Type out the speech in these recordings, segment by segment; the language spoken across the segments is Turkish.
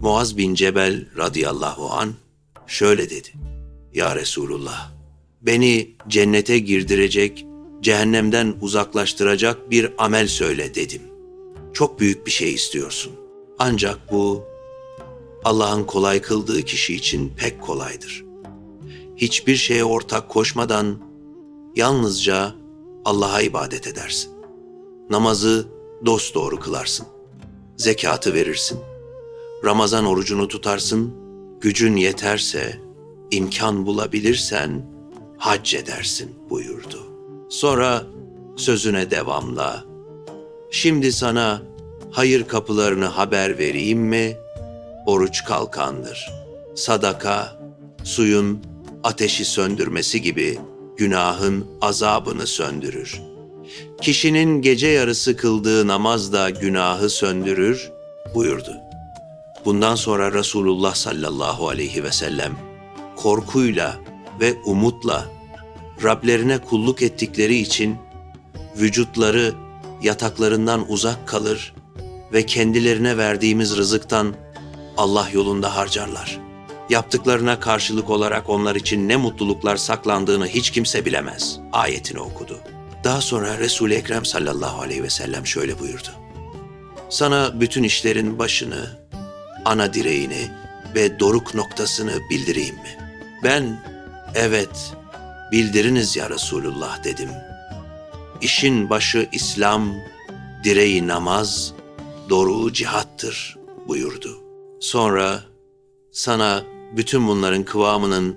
Muaz bin Cebel radıyallahu an şöyle dedi. Ya Resulullah, beni cennete girdirecek, cehennemden uzaklaştıracak bir amel söyle dedim. Çok büyük bir şey istiyorsun. Ancak bu Allah'ın kolay kıldığı kişi için pek kolaydır. Hiçbir şeye ortak koşmadan yalnızca Allah'a ibadet edersin. Namazı dosdoğru kılarsın. Zekatı verirsin. Ramazan orucunu tutarsın. Gücün yeterse, imkan bulabilirsen hac edersin buyurdu. Sonra sözüne devamla, şimdi sana hayır kapılarını haber vereyim mi? Oruç kalkandır. Sadaka, suyun ateşi söndürmesi gibi günahın azabını söndürür. Kişinin gece yarısı kıldığı namaz da günahı söndürür buyurdu. Bundan sonra Resulullah sallallahu aleyhi ve sellem korkuyla ve umutla Rablerine kulluk ettikleri için vücutları yataklarından uzak kalır ve kendilerine verdiğimiz rızıktan Allah yolunda harcarlar. Yaptıklarına karşılık olarak onlar için ne mutluluklar saklandığını hiç kimse bilemez. Ayetini okudu. Daha sonra Resul-i Ekrem sallallahu aleyhi ve sellem şöyle buyurdu. Sana bütün işlerin başını, ana direğini ve doruk noktasını bildireyim mi? Ben, evet, bildiriniz ya Resulullah dedim. İşin başı İslam, direği namaz, doruğu cihattır buyurdu. Sonra sana bütün bunların kıvamının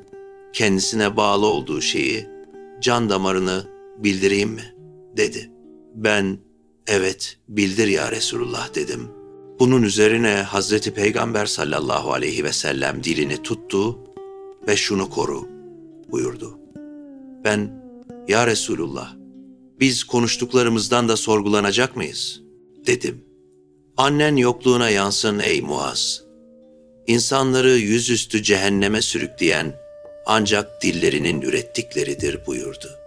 kendisine bağlı olduğu şeyi, can damarını bildireyim mi? dedi. Ben, evet bildir ya Resulullah dedim. Bunun üzerine Hazreti Peygamber sallallahu aleyhi ve sellem dilini tuttu ve şunu koru buyurdu. Ben, ya Resulullah, biz konuştuklarımızdan da sorgulanacak mıyız? Dedim. Annen yokluğuna yansın ey Muaz. İnsanları yüzüstü cehenneme sürükleyen ancak dillerinin ürettikleridir buyurdu.